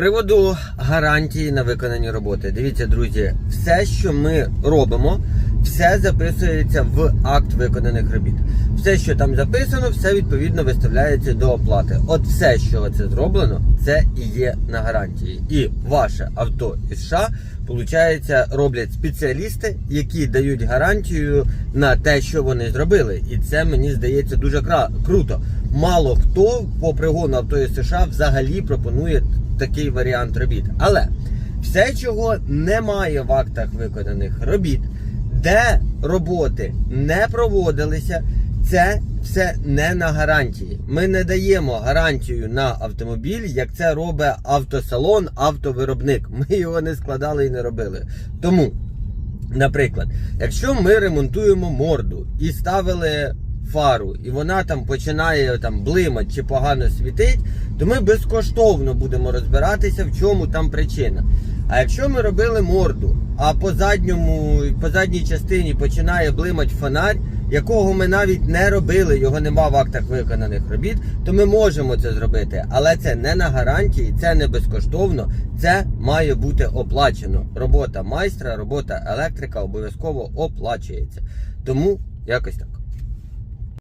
приводу гарантії на виконані роботи. Дивіться, друзі, все, що ми робимо, все записується в акт виконаних робіт. Все, що там записано, все відповідно виставляється до оплати. От все, що це зроблено, це і є на гарантії. І ваше авто із США, виходить, роблять спеціалісти, які дають гарантію на те, що вони зробили. І це мені здається дуже круто. Мало хто по пригону авто із США взагалі пропонує такий варіант робіт. Але все, чого немає в актах виконаних робіт, де роботи не проводилися, це все не на гарантії. Ми не даємо гарантію на автомобіль, як це робить автосалон, автовиробник. Ми його не складали і не робили. Тому, наприклад, якщо ми ремонтуємо морду і ставили фару, і вона там починає там блимати чи погано світить, то ми безкоштовно будемо розбиратися, в чому там причина. А якщо ми робили морду, а по задньому, по задній частині починає блимати фонарь, якого ми навіть не робили, його нема в актах виконаних робіт, то ми можемо це зробити. Але це не на гарантії, це не безкоштовно, це має бути оплачено. Робота майстра, робота електрика обов'язково оплачується. Тому якось так.